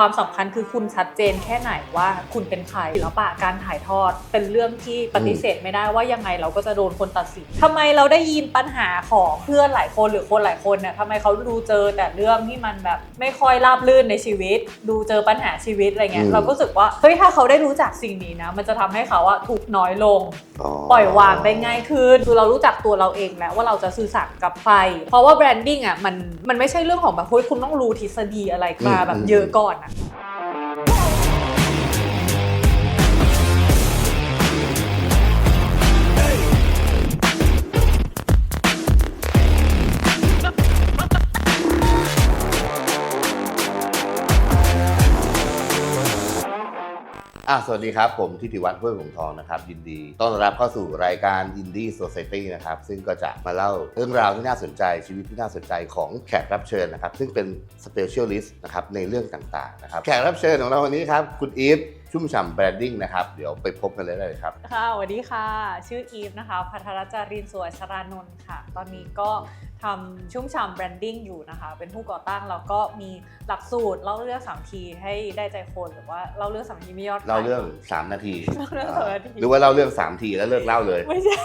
ความสำคัญคือคุณชัดเจนแค่ไหนว่าคุณเป็นใครศิลปะการถ่ายทอดเป็นเรื่องที่ปฏิเสธไม่ได้ว่ายังไงเราก็จะโดนคนตัดสินทำไมเราได้ยินปัญหาของเพื่อนหลายคนหรือคนหลายคนเนี่ยทำไมเขาดูเจอแต่เรื่องที่มันแบบไม่ค่อยราบรื่นในชีวิต ดูเจอปัญหาชีวิตอะไรเงี้ยอืมเราก็รู้สึกว่าเฮ้ยถ้าเขาได้รู้จักสิ่งนี้นะ มันจะทำให้เขาอะทุกข์น้อยลง ปล่อยวางได้ง่ายขึ้นคือเรารู้จักตัวเราเองแล้วว่าเราจะสื่อสารกับใครเพราะว่าแบรนดิ้งอะมันมันไม่ใช่เรื่องของแบบเฮ้ยคุณต้องรู้ทฤษฎีอะไรมาแบบเยอะก่อน อะสวัสดีครับ ผมทิติวัฒน์ห้วยหงทองนะครับ ยินดี ต้อนรับเข้าสู่รายการ Indie Society นะครับ ซึ่งก็จะมาเล่าเรื่องราวที่น่าสนใจชีวิตที่น่าสนใจของแขกรับเชิญนะครับ ซึ่งเป็น Specialist นะครับในเรื่องต่างๆนะครับแขกรับเชิญของเราวันนี้ครับ คุณอีฟชุ่มฉ่ำแบรนดิ้งนะครับ เดี๋ยวไปพบกันเลยได้เลยครับ ค่ะสวัสดีค่ะ ชื่ออีฟนะคะ พัทรจารินสวยชรานนท์ค่ะ ตอนนี้ก็ ทำชุ่มฉ่ำแบรนดิ้งอยู่นะคะ เป็นผู้ก่อตั้งแล้วก็มีหลักสูตรเล่าเรื่องสามทีให้ได้ใจคนหรือว่าเล่าเรื่องสามทีไม่ยอดขย เล่าเรื่อง3นาทีเล่าเรื่องสามนาที หรือว่าเล่าเรื่อง3ทีแล้วเลิกเล่าเลยไม่ใช่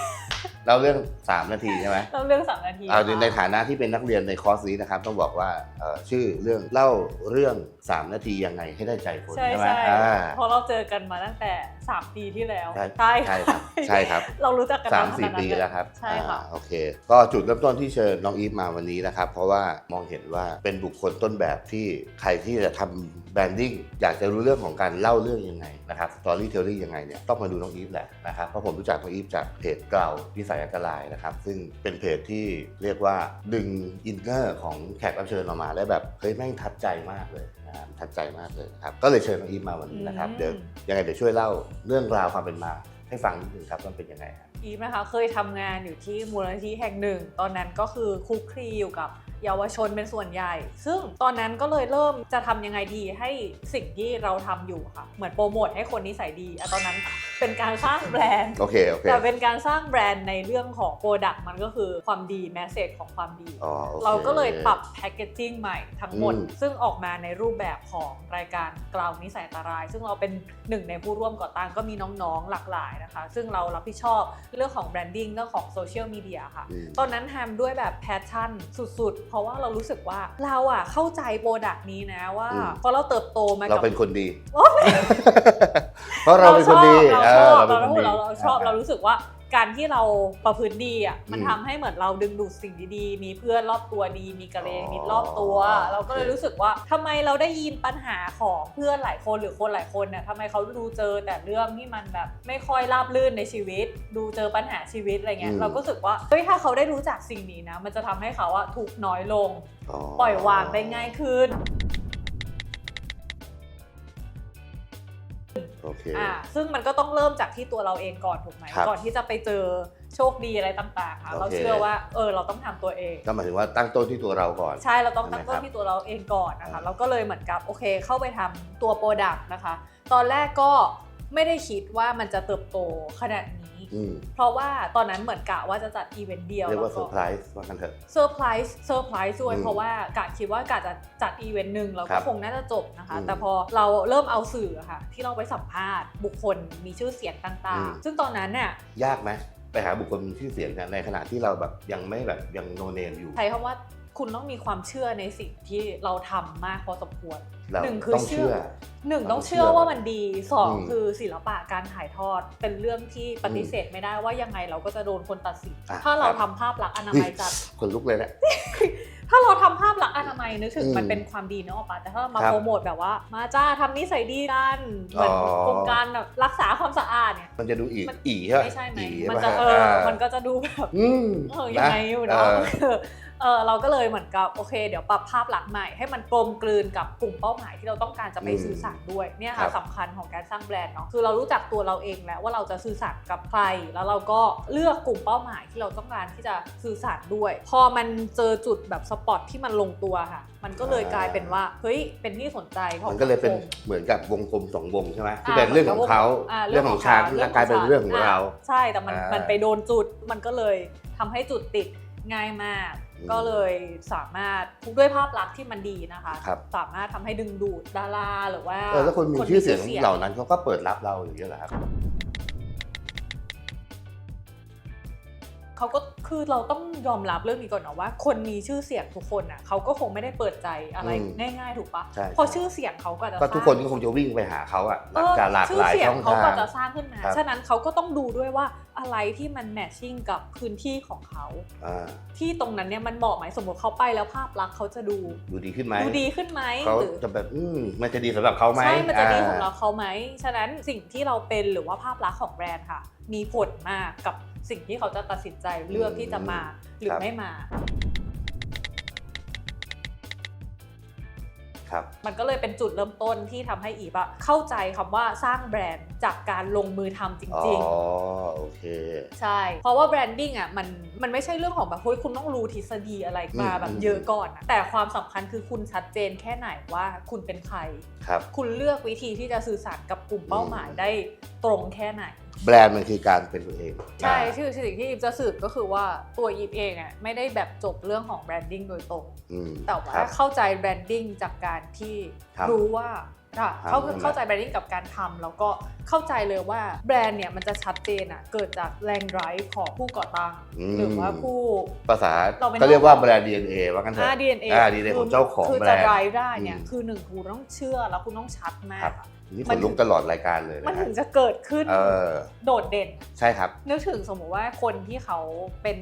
เล่าเรื่อง3นาทีใช่ไหมเล่าเรื่องสามนาทีเอาในในค่ะฐานะที่เป็นนักเรียนในคอร์สนี้นะครับต้องบอกว่าเอ่อชื่อเรื่องเล่าเรื่อง3นาทียังไงให้ได้ใจคนใช่ใช่ไหมใช่อ่าเพราะเราเจอกันมาตั้งแต่3ปีที่แล้วใช่ใช่ใช่ครับใช่ครับเรารู้จักกันสามขสี่นาดนั้นปีแล้วครับใช่ค่ะ อ่าโอเค ก็จุดเริ่มต้นที่เชิญน้องอีฟมาวันนี้นะครับ เพราะว่ามองเห็นว่าเป็นบุคคลต้นแบบที่ใครที่จะทำแบรนดิ้งอยากจะรู้เรื่องของการเล่าเรื่องยังไงนะครับสตอรี่เทลลิ่งยังไงเนี่ยต้องมาดูน้องอีฟแหละนะครับเพราะผมรู้จักน้องอีฟจากเพจเกลาวิสัยอันตรายนะครับ ซึ่งเป็นเพจที่เรียกว่าดึงอินเนอร์ของแขกรับเชิญออกมาได้แบบเฮ้ยแม่งทัดใจมากเลยนะครับทัดใจมากเลยครับก็เลยเชิญน้องอีฟมาวันนี้นะครับเดี๋ยวยังไงเดี๋ยวช่วยเล่าเรื่องราวความเป็นมาให้ฟังนิดนึงครับว่าเป็นยังไงครับ อีฟนะคะเคยทำงานอยู่ที่มูลนิธิแห่งหนึ่ง ตอนนั้นก็คือคุกคลีอยู่กับ เยาวชนเป็นส่วนใหญ่ ซึ่งตอนนั้นก็เลยเริ่มจะทำยังไงดีให้สิ่งที่เราทำอยู่ค่ะ เหมือนโปรโมทให้คนนิสัยดีอะตอนนั้นเป็นการสร้างแบรนด์โอเคโอเคแต่เป็นการสร้างแบรนด์ในเรื่องของโปรดักต์มันก็คือความดีแมสเซจของความดีอ๋อโอคเราก็เลยปรับแพคเกจจิ้งใหม่ทั้งหมดอืมซึ่งออกมาในรูปแบบของรายการกล่าวนิสัยอันตราย ซึ่งเราเป็นหนึ่งในผู้ร่วมก่อตั้งก็มีน้องๆหลากหลายนะคะ ซึ่งเรารับผิดชอบเรื่องของแบรนดิ้งเรื่องของโซเชียลมีเดียค่ะอืมตอนนั้นทำด้วยแบบแพชชั่นสุดๆเพราะว่าเรารู้สึกว่าเราอะเข้าใจโปรดักต์นี้นะว่าอืม เพราะเราเติบโตมาเรากับ เป็นคนดีโอ๊ยเพราะเราเป็นคนดีเราชอบเออเราชอบป็นเราคนดีเราชอบเรารู้สึกว่า การที่เราประพฤติดีอะมันอืมทำให้เหมือนเราดึงดูดสิ่งดีๆ มีเพื่อนรอบตัวดี มีกระเลมิตรอบตัวอ๋อเราก็เลยโอเครู้สึกว่าทำไมเราได้ยินปัญหาของเพื่อนหลายคนหรือคนหลายคนเนี่ยทำไมเขาดูเจอแต่เรื่องที่มันแบบไม่ค่อยราบรื่นในชีวิต ดูเจอปัญหาชีวิตอะไรเงี้ยเราก็รู้สึกว่าเฮ้ยถ้าเขาได้รู้จักสิ่งนี้นะ มันจะทำให้เขาอะทุกข์น้อยลง ปล่อยวางได้ง่ายขึ้น โอเค อ่าซึ่งมันก็ต้องเริ่มจากที่ตัวเราเองก่อนถูกไหมครับก่อนที่จะไปเจอโชคดีอะไรต่างๆค่ะโอเค เราเชื่อว่าเออเราต้องทำตัวเอง ก็หมายถึงว่าตั้งต้นที่ตัวเราก่อน ใช่เราต้องตั้งใช่ต้ไหมนครับที่ตัวเราเองก่อนนะคะอ่า เราก็เลยเหมือนกับโอเคเข้าไปทำตัวโปรดักต์นะคะ ตอนแรกก็ไม่ได้คิดว่ามันจะเติบโตขนาดนี้อืม เพราะว่าตอนนั้นเหมือนกะว่าจะจัดอีเวนต์เดียวเรียกว่าแล้เซอร์ไพรส์ว่ากันเถอะเซอร์ไพรส์เซอร์ไพรส์ด้วยอืมเพราะว่ากะคิดว่ากะจะจัดอีเวนต์หนึ่งแล้วครัก็บคงน่าจะจบนะคะอืมแต่พอเราเริ่มเอาสื่ออะค่ะที่เราไปสัมภาษณ์บุคคลมีชื่อเสียงต่างอืมๆซึ่งตอนนั้นเนี่ยยากไหมไปหาบุคคลมีชื่อเสียงกันในขณะที่เราแบบยังไม่แบบยังโนเนมอยู่ใช้คำว่า คุณต้องมีความเชื่อในสิ่งที่เราทำมากพอสมควรเราหนึ่งคือต้องเชื่อหนึ่งเราต้องต้องเชื่เชื่ออว่ามันดีสองอืมคือศิลปะการถ่ายทอดเป็นเรื่องที่ปฏิเสธไม่ได้ว่ายังไงเราก็จะโดนคนตัดสินอะถ้าเราครับทำภาพลักษณ์อนามัยจัดคนลุกเลยแหละถ้าเราทำภาพลักษณ์อนามัยนึกถึงอืมมันเป็นความดีเนอะปะแต่ถ้าเรามาครับโปรโมทแบบว่า มาจ้าทำนิสัยดีกันเหมือนอ๋อโครงการแบบรักษาความสะอาดเนี่ยมันจะดูอีมันอีใช่ไหมไม่ใช่ไหมอีมันใช่จะไหเออามันก็จะดูแบบอืมเออยังไงอยู่เนาะ เออเออเออเราก็เลยเหมือนกับโอเค เดี๋ยวปรับภาพลักษณ์ใหม่ให้มันกลมกลืนกับกลุ่มเป้าหมายที่เราต้องการจะไปอืมสื่อสารด้วยเนี่ยครัค่ะบสำคัญของการสร้างแบรนด์เนาะคือเรารู้จักตัวเราเองแล้วว่าเราจะสื่อสารกับใคร แล้วเราก็เลือกกลุ่มเป้าหมายที่เราต้องการที่จะสื่อสารด้วย พอมันเจอจุดแบบสปอตที่มันลงตัวค่ะ มันก็เลยกลายเป็นว่าเฮ้ยเป็นที่สนใจของมันก็เลยเป็นสังคมเหมือนกับวงกลมสองวงใช่ไหมที่อ่าเป็นเรื่องของเขาอ่าเรื่องของฉันเและกลายเป็นเรื่องของเรา ใช่แต่มันอ่ามัมันไปโดนจุดมันก็เลย ทำให้จุดติดง่ายมาก อืมก็เลยสามารถด้วยภาพลักษณ์ที่มันดีนะคะ ครับ สามารถทำให้ดึงดูดดาราหรือว่าเออแล้วคนมีชื่อเสียงเหล่านั้นเขาก็เปิดรับเราอย่างเงี้ยเหรอครับ เขาก็ คือเราต้องยอมรับเรื่องนี้ก่อนนะว่า คนมีชื่อเสียงทุกคนอะเขาก็คงไม่ได้เปิดใจอะไรอืมง่ายๆ ถูกปะใช่เพราะชื่อเสียงเขาก็จะก็ทุกคนก็คงจะวิ่งไปหาเขาอะหลักการหลากชื่หอลายเสียช่งองเขาทาก็ง จะสร้างขึ้นมา ครับ ฉะนั้นเขาก็ต้องดูด้วยว่าอะไรที่มันแมทชิ่งกับพื้นที่ของเขา อ่าที่ตรงนั้นเนี่ยมันเหมาะไหมสมมติเขาไปแล้วภาพลักษณ์เขาจะดูดูดีขึ้นไหมดูดีขึ้นไหมเขาหรือ จะแบบอืมมันจะดีสำหรับเขาไหมใช่ มันจะดีอ่าของเราเขาไหม ฉะนั้นสิ่งที่เราเป็นหรือว่าภาพลักษณ์ของแบรนด์ค่ะ มีผลมากกับสิ่งที่เขาจะตัดสินใจเลือกที่จะมาหรือไม่มา ครับ มันก็เลยเป็นจุดเริ่มต้นที่ทำให้อีบอะเข้าใจคำว่าสร้างแบรนด์จากการลงมือทำจอ๋อริงโอเคๆใช่ เพราะว่าแบรนดิ้งอะมันมันไม่ใช่เรื่องของแบบเฮ้ยคุณต้องรู้ทฤษฎีอะไรมาอืมแบบอืม เยอะก่อนอะแต่ความสำคัญคือคุณชัดเจนแค่ไหนว่าคุณเป็นใคร ครับ คุณเลือกวิธีที่จะสื่อสารกับกลุ่มเป้าหมายได้ตรงแค่ไหน แบรนด์มันคือการเป็นตัวเองใช่อ่าชื่อสิ่งที่อีฟจะสื่อก็คือว่าตัวอีฟเองอะไม่ได้แบบจบเรื่องของแบรนดิ้งโดยตรง อืม แต่ว่าครับเข้าใจแบรนดิ้งจากการที่ครับ รู้ว่า ค่ะครับเข้านั่นแหละเข้าใจแบรนดิ้งกับการทำแล้วก็เข้าใจเลยว่าแบรนด์เนี่ยมันจะชัดเจนอะเกิดจากแรงไดรฟ์ของผู้ก่อตั้งมหรือว่าผู้ภาษาเราไม่เขาเรียกว่าต้องแบรนด์ DNA ว่ากันเถอ่าอะ DNA อ่า DNA ของเจ้าของคือแบรจะนด์ไดรฟ์ได้เนี่ยอืมคือหนึ่งคุณต้องเชื่อแล้วคุณต้องชัดมาครักบอะนี่มัขนนลุกตลอดรายการเลยมันนะฮะถึงจะเกิดขึ้นเออโดดเด่น ใช่ครับ นึกถึงสมมุติว่าคนที่เขาเป็น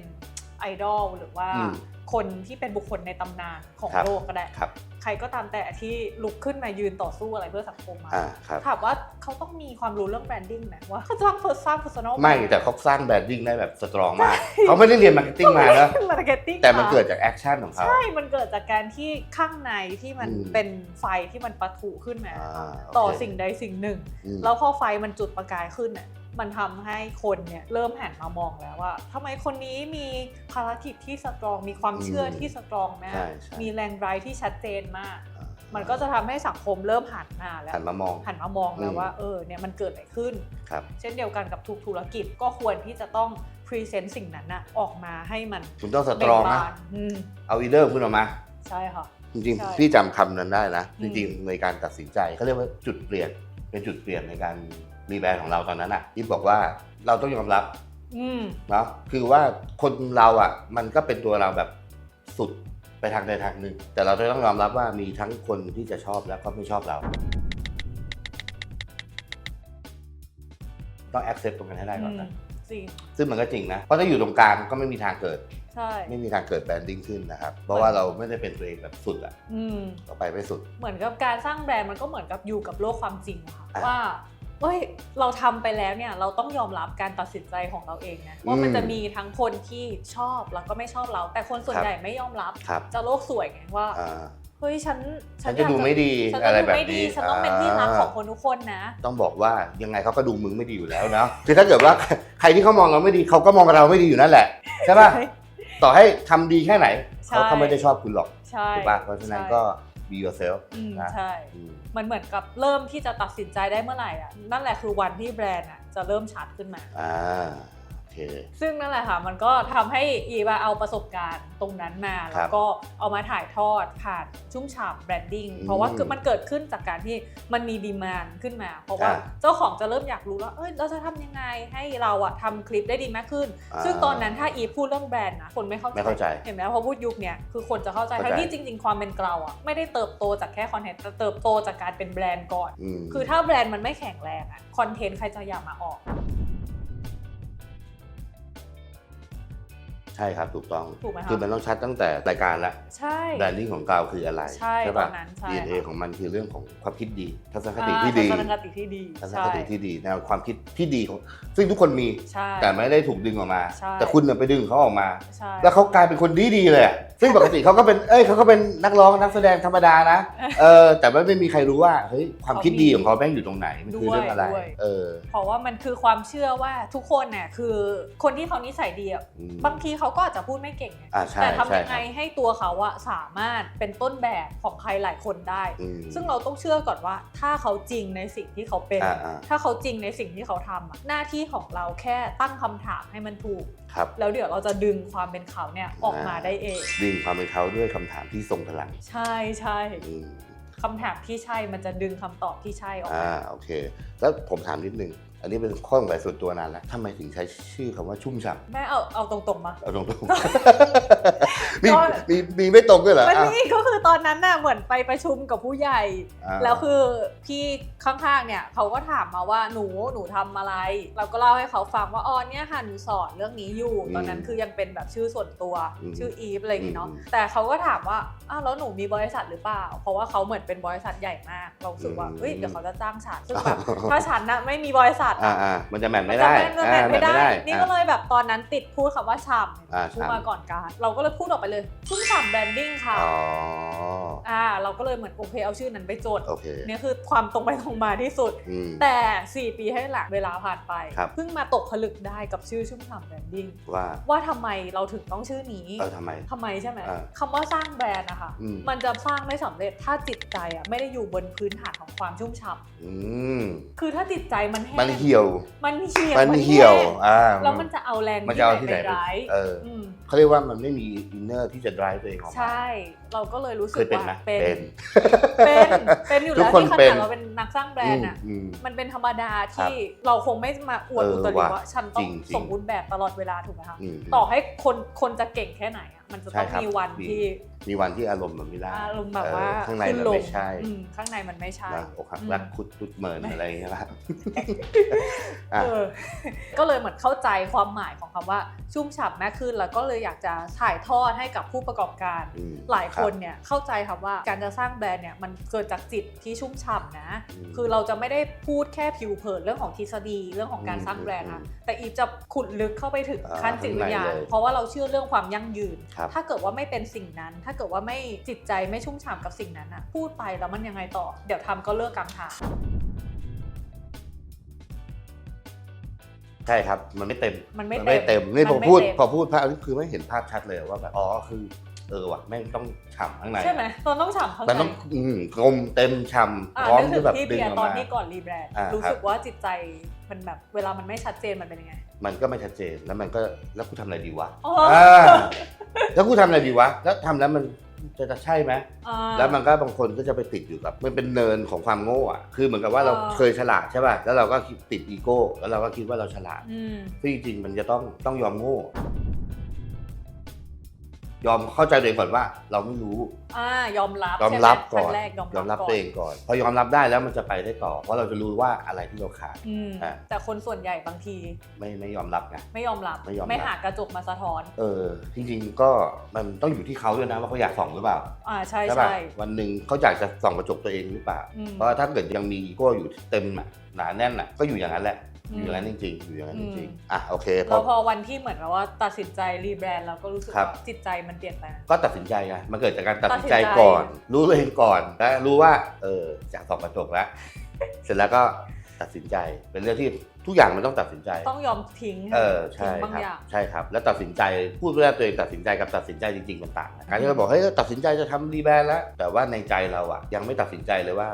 ไอดอลหรือว่าอืมคนที่เป็นบุคคลในตำนานของครับ โลกก็ได้ ครับใครก็ตามแต่ที่ลุกขึ้นมายืนต่อสู้อะไรเพื่อสังคมมา อ่าครับ ถามว่าเขาต้องมีความรู้เรื่องแบรนดิ้งไหมว่าเขาจะสร้าง first สร้าง personal ไม่แต่เขาสร้างแบรนดิ้งได้แบบสตรองมาก เขาไม่ได้เรียนมาร์เก็ตติ้งมานะมาร์เก็ตติ้งแต่มันเกิดจากแอคชั่นของเขา ใช่ มันเกิดจากการที่ข้างในที่มันอืม เป็นไฟที่มันปะทุขึ้นมา อ่าโอเคต่อสิ่งใดสิ่งหนึ่ง อืม แล้วพอไฟมันจุดประกายขึ้นน่ะ มันทำให้คนเนี่ยเริ่มหันมามองแล้วว่าทำไมคนนี้มีภารกิจที่สตรองมีความเชื่อที่สตรองมาใช่กใช่มีแรงไร้ที่ชัดเจนมากอ่ามันก็จะทำให้สังคมเริ่มหันมาแล้วหันมามองหันมามองแล้วอืมว่าเออเนี่ยมันเกิดอะไรขึ้นครับเช่นเดียวกันกับทุกธุรกิจก็ควรที่จะต้องพรีเซนต์สิ่งนั้นน่ะออกมาให้มันคุณต้องสตเบ่รองงนะบานอืมเอาอีเดอร์คุณออกมาใช่ค่ะจริงใช่ๆพี่จำคำนั้นได้นะอืจมริงๆในการตัดสินใจเขาเรียกว่าจุดเปลี่ยนเป็นจุดเปลี่ยนในการ รีแบรนด์ของเราตอนนั้นอะที่บอกว่าเราต้องยอมรับอืมเนาะคือว่าคนเราอะ มันก็เป็นตัวเราแบบสุดไปทางใดทางหนึ่ง แต่เราต้องยอมรับว่ามีทั้งคนที่จะชอบแล้วก็ไม่ชอบเรา ต้อง accept ตรงนั้นให้ได้ก่อนนะจริงซึ่งมันก็จริงนะ เพราะถ้าอยู่ตรงกลางก็ไม่มีทางเกิด ใช่ ไม่มีทางเกิดแบรนดิ้งขึ้นนะครับ เพราะว่าเราไม่ได้เป็นตัวเองแบบสุดอะอืม เราไปไม่สุด เหมือนกับการสร้างแบรนด์มันก็เหมือนกับอยู่กับโลกความจริงอะค่ะอะ ว่า เฮ้ยเราทำไปแล้วเนี่ยเราต้องยอมรับการตัดสินใจของเราเองนะว่ามันอืมจะมีทั้งคนที่ชอบแล้วก็ไม่ชอบเรา แต่คนส่วนครับใหญ่ไม่ยอมรับครับ จะโลกสวยไงว่าอ่าเฮ้ยฉันฉันจะดูไม่ดีฉันอะไรจะดูแบบไม่ดีนี้ฉันต้องเป็นที่รักของคนทุกคนนะ ต้องบอกว่ายังไงเขาก็ดูมึงไม่ดีอยู่แล้วเนาะคือถ้าเกิดว่าใครที่เขามองเราไม่ดีเขาก็มองเราไม่ดีอยู่นั่นแหละใช่ป่ะต่อให้ทำดีแค่ไหนใช่เขาก็ไม่ได้ชอบคุณหรอกใช่ถูกป่ะเพราะฉะนั้นก็ be yourself อืมนะใช่ อืม มันเหมือนกับเริ่มที่จะตัดสินใจได้เมื่อไหร่อะนั่นแหละคือวันที่แบรนด์อะจะเริ่มชัดขึ้นมา อ่าโอเค ซึ่งนั่นแหละค่ะ มันก็ทำให้อีวาเอาประสบการณ์ตรงนั้นมาครัแล้บวก็เอามาถ่ายทอดผ่านชุ่มฉ่ำแบรนดิ้งอืมเพราะว่าคือมันเกิดขึ้นจากการที่มันมีดีมานขึ้นมา เพราะว่าอ่าเจ้าของจะเริ่มอยากรู้แล้วเอ้ยเราจะทำยังไงให้เราอะทำคลิปได้ดีมากขึ้นอ่าซึ่งตอนนั้นถ้าอีฟพูดเรื่องแบรนด์นะคนไม่เข้าใจไม่เข้าใจเห็นไหมพอพูดยุคเนี้ยคือคนจะเข้าใจเข้าใจทั้งที่จริง ๆ ความเป็นเราอะไม่ได้เติบโตจากแค่คอนเทนต์แต่เติบโตจากการเป็นแบรนด์ก่อนอืมคือถ้าแบรนด์มันไม่แข็งแรงอะคอนเทนต์ใครจะอยากมาออก ใช่ครับถูกต้องถูกไหมคะคือมันต้องชัดตั้งแต่รายการละใช่ แบรนดิ้งของเราคืออะไรใช่ป่ะ ตอนนั้นใช่ DNA ค่ะของมันคือเรื่องของความคิดดี ทัศนคติที่ดี อ่าทัศนคติที่ดีทัศนใช่คติที่ดีแนวความคิดที่ดีของซึ่งทุกคนมี ใช่ แต่ไม่ได้ถูกดึงออกมา ใช่ แต่คุณน่ะไปดึงเขาออกมา ใช่ แล้วเขากลายเป็นคนดีดีๆเลยอะ ซึ่งปกติเขาก็เป็น เอ้ยเขาก็เป็นนักร้องนักแสดงธรรมดานะ เออ แต่ว่าไม่มีใครรู้ว่า เฮ้ย ความคิดดีของเขาแม่งอยู่ตรงไหน มันคือเรื่องอะไร ด้วย เออ เพราะว่ามันคือความเชื่อว่าทุกคนเนี่ยคือคนที่เขานิสัยดีอะอืมบางทีเขาก็อาจจะพูดไม่เก่งไงอ่าใช่แต่ทำใช่ยังคไงรับให้ตัวเขาอะสามารถเป็นต้นแบบของใครหลายคนได้ อืม ซึ่งเราต้องเชื่อก่อนว่า ถ้าเขาจริงในสิ่งที่เขาเป็น อ่าอ่า ถ้าเขาจริงในสิ่งที่เขาทำอะหน้าที่ของเราแค่ตั้งคำถามให้มันถูก ครับ แล้วเดี๋ยวเราจะดึงความเป็นเขาเนี่ยออกมาอ่าได้เอง ดีดึงความเป็นเขาด้วยคำถามที่ทรงพลังใช่ใช่อืมคำถามที่ใช่มันจะดึงคำตอบที่ใช่ออกอ่ามา โอเค แล้วผมถามนิดนึง อันนี้เป็นข้อสงสัยส่วนตัวนานแล้วทำไมถึงใช้ชื่อคำว่าชุ่มฉ่แม่เอาเอาตรงๆมาำเอาตรงๆ มีมีมีไม่ตรงด้วยเหรอมันอะนี่ก็คือตอนนั้นน่ะเหมือนไปประชุมกับผู้ใหญ่ อ่า แล้วคือพี่ข้างๆเนี่ยเขาก็ถามมาว่าหนูหนูทำอะไร เราก็เล่าให้เขาฟังว่าอ๋อเนี่ยค่ะหนูสอนเรื่องนี้อยู่ ตอนนั้นคือยังเป็นแบบชื่อส่วนตัวชื่ออีฟอะไรอย่างงี้เนาะแต่เขาก็ถามว่าอ้าวแล้วหนูมีบริษัทหรือเปล่า เพราะว่าเขาเหมือนเป็นบริษัทใหญ่มากเรารู้สึกว่าเฮ้ยเดี๋ยวเขาจะจ้างฉันซึ่งแบบถ้าฉันน่ะไม่มีบริษัทอ่าอะอ่ามันจะแมทมัไม่นได้จะแมทไม่ได้อ่านี่ก็เลยแบบตอนนั้นติดพูดคำว่าฉ่อ่าำพูดฉ่ำมาก่อนการเราก็เลยพูดออกไปเลยชุ่มฉ่ำแบรนดิ้งค่ะอ๋ออ่าเราก็เลยเหมือนโอเคเอาชื่อนั้นไปจดโอเคเนี่ยคือความตรงไปตรงมาที่สุดอืมแต่ 4 ปีให้หลังเวลาผ่านไปครับเพิ่งมาตกผลึกได้กับชื่อชุ่มฉ่ำแบรนดิ้งว่าว่าทำไมเราถึงต้องชื่อนี้เออทำไมทำไมใช่ไหมอ่าคำว่าสร้างแบรนด์นะคะอืมมันจะสร้างไม่สำเร็จถ้าจิตใจอะไม่ได้อยู่บนพื้นฐานของความชุ่มฉ่อืมำคือถ้าจิตใจมันแห้งมันเหี่ยว มันเหี่ยวมันเหี่ยวแห้งอ่าแล้วมันจะเอาแรงมันจะเอาที่ไหนไปไปร้ายเออมเขาเรียกว่ามันไม่มีอินเนอร์ที่จะ drive ตัวเองออกมาใช่ เราก็เลยรู้สึเคกยเป็นว่าไหมเป็นเป็นเป็นเป็นอยู่ทุแล้กวคนที่ขเป็นานดเราเป็นนักสร้างแบรนด์อะอืมมันเป็นธรรมดาที่เราคงไม่มาอวดเอออุตริว่ะว่าฉันต้อจงริงๆสมบูรณ์แบบตลอดเวลาถูกไหมคะอืมต่อให้คนคนจะเก่งแค่ไหนอะ มันจะต้องใช่ครับมีวันมี ที่มีวันที่อารมณ์มันไม่ได้อารมณ์แบบว่าเออข้างในขึ้มันลไม่ใช่อืมข้างในมันไม่ใช่ นะอกหักอืม รักคุดตุดเมินไม่อะไรอย่างเงี้ยป่ะ อะ เออ ก็เลยเหมือนเข้าใจความหมายของคำว่าชุ่มฉ่ำแม่ขึ้น แล้วก็เลยอยากจะถ่ายทอดให้กับผู้ประกอบการ อืม หลายคนรับเนี่ยเข้าใจครับว่าการจะสร้างแบรนด์เนี่ยมันเกิดจากจิตที่ชุ่มฉ่ำนะ อืมคือเราจะไม่ได้พูดแค่ผิวเผินเรื่องของทฤษฎีเรื่องของการสร้างแบรนด์นะแต่อีฟจะขุดลึกเข้าไปถึงอ่าขั้นจิตวิญญาณ ข้างในเลย เพราะว่าเราเชื่อเรื่องความยั่งยืนครับถ้าเกิดว่าไม่เป็นสิ่งนั้น ถ้าเกิดว่าไม่จิตใจไม่ชุ่มฉ่ำกับสิ่งนั้นอะพูดไปแล้วมันยังไงต่อ เดี๋ยวทำก็เลิกกลางทางใช่ครับมันไม่เต็มมันไม่ไม่เต็เต็มมนี่มันผมไม่พูดเต็มพอพูดภาพนี่คือไม่เห็นภาพชัดเลยว่าแบบอ๋อคือเออว่ะแม่งต้องฉ่ำข้างในใช่ไหมตอนต้องฉ่ำข้างมันในต้องอืมกลมเต็มฉ่อ่าำพร้อมนึกถึที่งแบบพี่ดึงเบียอร์อกตอนมาที่ก่อนรีแบรนด์อ่ารู้ครับสึกว่าจิตใจมันแบบเวลามันไม่ชัดเจนมันเป็นยังไง มันก็ไม่ชัดเจนแล้วมันก็แล้วกูทำอะไรดีวะอ๋ออ่า แล้วกูทำอะไรดีวะแล้วทำแล้วมันจะจะใช่ไหมอ่า แล้วมันก็บางคนก็จะไปติดอยู่กับ มันเป็นเนินของความโง่อะคือเหมือนกับว่าเราอ่าเคยฉลาดใช่ป่ะแล้วเราก็คิดติดอีโก้แล้วเราก็คิดว่าเราฉลาด อืม ซึ่งจริงๆมันจะต้องต้องยอมโง่ ยอมเข้าใจตัวเองก่อนว่าเราไม่รู้ อ่ายอมรับยอมรับใช่ก่ไหขั้อนแรกยอมยอมรับก่นตัวเองก่อน พอยอมรับได้แล้วมันจะไปได้ต่อ เพราะเราจะรู้ว่าอะไรที่เราขาด อืมอ่าแต่คนส่วนใหญ่บางทีไม่ไม่ยอมรับไง ไม่ยอมรับไม่ยอมรับไม่หากระจกมาสะท้อนเออจริงๆก็มันต้องอยู่ที่เขาด้วยนะว่าเขาอยากส่องหรือเปล่าอ่าใช่ป่ะใช่วันหนึ่งเขาอยากจะส่องกระจกตัวเองหรือเปล่า อืมเพราะถ้าเกิดยังมีอีโก้อยู่เต็มอะหนาแน่นอะก็อยู่อย่างนั้นแหละ อืมอยู่อย่างนั้นจริง ๆ อยู่อย่างนั้นจริงอืมๆอะโอเคพแล้อวพอวันที่เหมือนกับว่าตัดสินใจรีแบรนด์เราก็รู้สึกครับ ว่าจิตใจมันเปลี่ยนไปนะก็ตัดสินใจไงมันเกิดจากการตัดสินใจตัดสินใจ ก่อน รู้ตัวเองก่อนและรู้ว่า เออจากส่องกระจกแล้ว เสร็จแล้วก็ตัดสินใจ เป็นเรื่องที่ทุกอย่างมันต้องตัดสินใจ ต้องยอมทิ้งเออใช่ทิ้งบางครับอย่าง ใช่ครับ แล้วตัดสินใจพูดว่าตัวเองตัดสินใจกับตัดสินใจจริงๆมันต่างกันการที่เราบอกเฮ้ยตัดสินใจจะทำรีแบรนด์แล้วแต่ว่าในใจเราอะยังไม่ตัดสินใจเลยว่า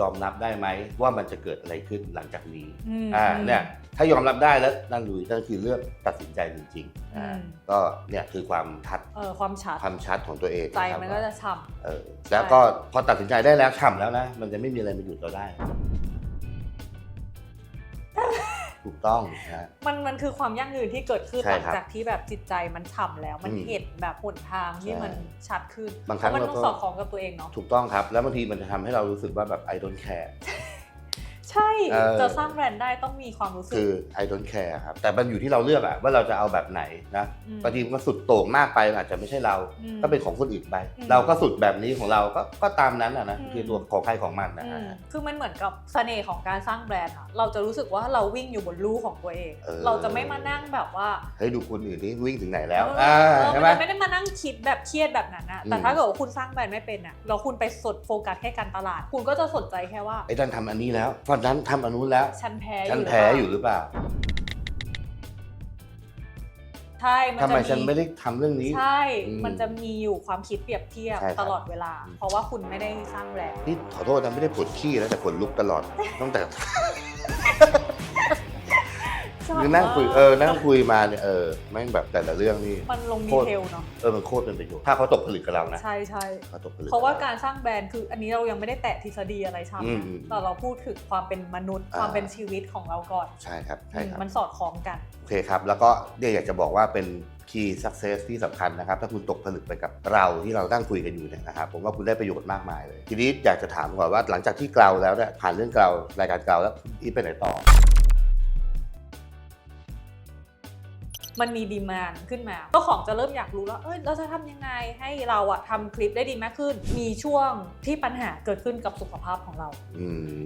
ยอมรับได้ไหมว่ามันจะเกิดอะไรขึ้นหลังจากนี้อืมอ่าเนี่ยถ้ายอมรับได้แล้วนั่นลุยนั่นคือเรื่องตัดสินใจจริงๆอ่าอืมก็เนี่ยคือความชัดเออความชัดความชัดของตัวเองใจครับมันก็จะฉ่เออแล้วก็พอตัดสินใจได้แล้วฉ่ำแล้วนะมันจะไม่มีอะไรมาหยุดเราได้ ถูกต้องนะำมันมันคือความยั่งยืนที่เกิดขึ้นใช่หลังครับจากที่แบบจิตใจมันฉ่ำแล้ว มันอืมเห็นแบบหนทางที่ใช่มันชัดขึ้นบางครั้งเพะมันเราต้อก็งสอดคล้องกับตัวเองเนาะ ถูกต้องครับ แล้วบางทีมันจะทำให้เรารู้สึกว่าแบบ I don't care ใช่เออ จะสร้างแบรนด์ได้ต้องมีความรู้สึกคือ I don't care ครับ แต่มันอยู่ที่เราเลือกอะว่าเราจะเอาแบบไหนนะม บางทีมันสุดโต่งมากไปอาจจะไม่ใช่เรา อืมก็เป็นของคนอื่นไป อืมเราก็สุดแบบนี้ของเราก็ก็ตามนั้นอะนะอืม คือตัวของใครของมันนะอืฮะ มคือมันเหมือนกับเสน่ห์ของการสร้างแบรนด์อะเราจะรู้สึกว่าเราวิ่งอยู่บนลู่ของตัวเอง เออ เราจะไม่มานั่งแบบว่าเฮ้ยดูคนอื่นนี่วิ่งถึงไหนแล้วเอออ่าเออใช่ไหม มันไม่ได้มานั่งคิดแบบเครียดแบบนั้นนะแต่อืม ถ้าเกิดว่าคุณสร้างแบรนด์ไม่เป็นอะแล้วคุณไปสดโฟกัสแค่การตลาด คุณก็จะสนใจแค่ว่า ไอ้นั่นทำอันนี้แล้วฝั่งนั้นทำอันนู้นแล้ว ฉันแพ้ฉันหรืแพ้เปล่าอยู่หรือเปล่าใช่นทำไมจะฉันไม่ได้ทำเรื่องนี้ ใช่ อืมมันจะมีอยู่ความคิดเปรียบเทียบใช่ครับ ตลอดเวลา เพราะว่าคุณไม่ได้สร้างแบรนด์นี่ขอโทษนะไม่ได้ปวดขี้แล้วแต่ขนลุกตลอดตั้งแต่ ใชอบคือนั่งคุยมากเออนั่งคุยมาเนี่ยเออแม่งแบบแต่ละเรื่องนี่มันลงดีเทลเนาะเออมันโคตรเป็นประโยชน์ถ้าเขาตกผลึกกับเรานะใช่ใช่เขาตกผลึกเพราะว่าบการสร้างแบรนด์คืออันนี้เรายังไม่ได้แตะทฤษฎีอะไรช่ำอืมนะอืมแต่เราพูดถึงความเป็นมนุษย์อ่าความเป็นชีวิตของเราก่อนใช่ครับใช่ครับมันสอดคล้องกันโอเคครับ แล้วก็เนี่ยอยากจะบอกว่าเป็น key success ที่สำคัญนะครับ ถ้าคุณตกผลึกไปกับเราที่เราตั้งคุยกันอยู่เนี่ยนะครับผมว่าคุณได้ประโยชน์มากมายเลย ทีนี้อยากจะถามก่อนว่าหลังจากที่เกลาแล้วเนี่ยผ่านเรื่องเกลารายการเกลาแล้วคุณอีฟไปไหนต่อ มันมีดีมานขึ้นมาเจ้าของจะเริ่มอยากรู้แล้วเอ้ยเราจะทำยังไงให้เราอะทำคลิปได้ดีมากขึ้น มีช่วงที่ปัญหาเกิดขึ้นกับสุขภาพของเรา อืม